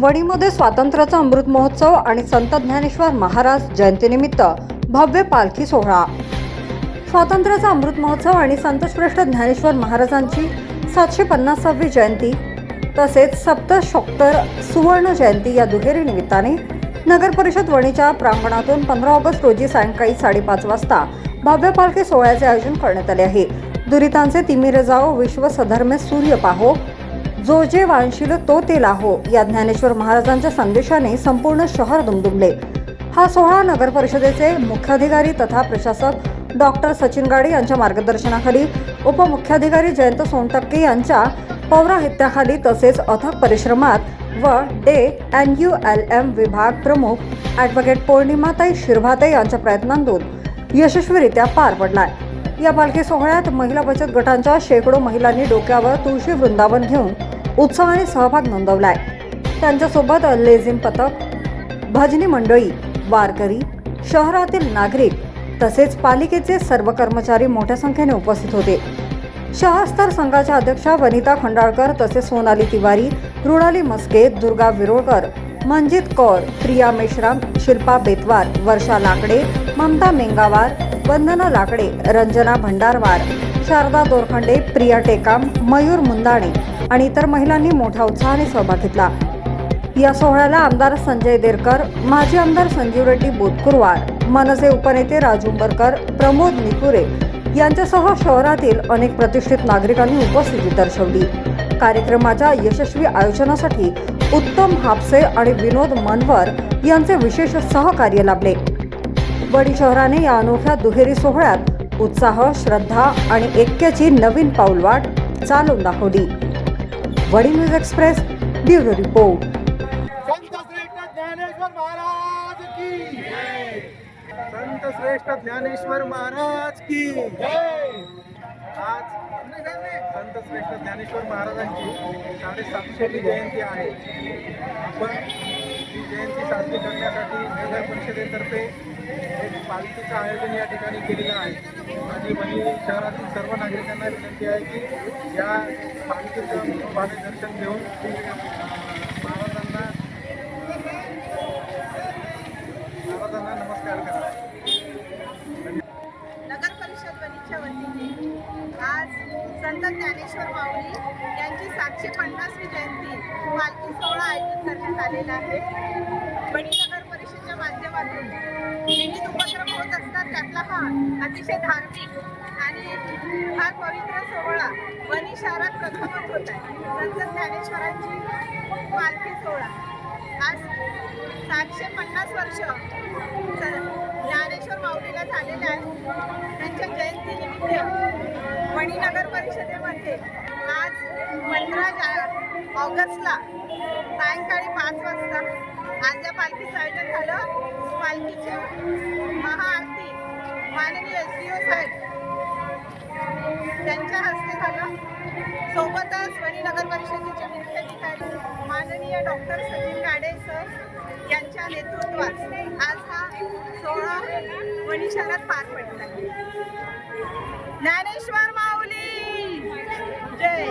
वणीमध्ये स्वातंत्र्याचा अमृत महोत्सव आणि संत ज्ञानेश्वर महाराज जयंतीनिमित्त भव्य पालखी सोहळा. स्वातंत्र्याचा अमृत महोत्सव आणि संतश्रेष्ठ ज्ञानेश्वर महाराजांची सातशे पन्नासावी जयंती तसेच सप्तशोत्तर सुवर्ण जयंती या दुहेरी निमित्ताने नगर परिषद वणीच्या प्रांगणातून पंधरा ऑगस्ट रोजी सायंकाळी साडेपाच वाजता भव्य पालखी सोहळ्याचे आयोजन करण्यात आले आहे. दुरितांचे तिमिर जाओ विश्व सधर्मे सूर्य पाहो जो जे वांशील तो ते लाहो या ज्ञानेश्वर महाराजांच्या संदेशाने संपूर्ण शहर दुमदुमले. हा सोहळा नगर परिषदेचे मुख्याधिकारी तथा प्रशासक डॉक्टर सचिन गाडे यांच्या मार्गदर्शनाखाली उपमुख्याधिकारी जयंत सोनटक्के यांच्या पौराहित्याखाली तसेच अथक परिश्रमात व DAY N U L M विभाग प्रमुख ॲडव्होकेट पौर्णिमाताई शिरभाते यांच्या प्रयत्नांतून यशस्वीरित्या पार पडलाय. या पालखी सोहळ्यात महिला बचत गटांच्या शेकडो महिलांनी डोक्यावर तुळशी वृंदावन घेऊन उत्साहाने सहभाग नोंदवलाय. त्यांच्यासोबत लेझिम पथक भजनी मंडळी वारकरी शहरातील नागरिक तसेच पालिकेचे सर्व कर्मचारी मोठ्या संख्येने उपस्थित होते. शहरस्तर संघाच्या अध्यक्षा वनिता खंडाळकर तसेच सोनाली तिवारी मृणाली मस्के दुर्गा विरोळकर मंजित कौर प्रिया मेश्राम शिल्पा बेतवार वर्षा लाकडे ममता मेंगावार वंदना लाकडे रंजना भंडारवार शारदा दोरखंडे प्रिया टेकाम मयूर मुंदाणे आणि इतर महिलांनी मोठ्या उत्साहाने सहभाग घेतला. या सोहळ्याला आमदार संजय देरकर माजी आमदार संजीव रेड्डी बोतकुरवार मनसे उपनेते राजुंबरकर प्रमोद निकुरे यांच्यासह शहरातील अनेक प्रतिष्ठित नागरिकांनी उपस्थिती दर्शवली. कार्यक्रमाच्या यशस्वी आयोजनासाठी उत्तम हापसे आणि विनोद मनवर यांचे विशेष सहकार्य लाभले. वडी शहराने या अनोख्या दुहेरी सोहळ्यात उत्साह श्रद्धा आणि ऐक्याची नवीन पाऊलवाट चालून दाखवली. वडी न्यूज एक्सप्रेस ब्युरो रिपोर्ट. संत श्रेष्ठ ज्ञानेश्वर महाराज की जय. संत श्रेष्ठ ज्ञानेश्वर महाराज की जय. आज संत श्रेष्ठ ज्ञानेश्वर महाराजांची साडेसातशेवी जयंती आहे. आपण ही जयंती साजरी करण्यासाठी नगर परिषदेतर्फे एक पालखीचं आयोजन या ठिकाणी केलेलं आहे. माझी वणी शहरातील सर्व नागरिकांना विनंती आहे की या पालखीचं दर्शन घेऊन महाराजांना महाराजांना नमस्कार करा. नगर परिषद वणीच्या वतीने आज संत ज्ञानेश्वर माऊली यांची सातशे पन्नासवी जयंती पालखी सोहळा आयोजित करण्यात आलेला आहे. बडी नगर परिषदेच्या माध्यमातून त्यातला हा अतिशय धार्मिक आणि फार पवित्र सोहळा वनिशारात शहरात प्रथमच होत आहे. संत ज्ञानेश्वरांची पालखी सोहळा. आज सातशे पन्नास वर्ष ज्ञानेश्वर माऊलीला झालेले आहे त्यांच्या जयंतीनिमित्त मणीनगर परिषदेमध्ये आज पंधरा जा ऑगस्टला सायंकाळी पाच वाजता आज या पालखीचं आयोजन झालं. पालखीची महा त्यांच्या हस्ते झालं सोबतच वणी नगर परिषदेचे मुख्याधिकारी माननीय डॉक्टर सचिन गाडे सर यांच्या नेतृत्वात आज हा सोहळा वणी शहरात पार पडला. ज्ञानेश्वर माऊली! जय!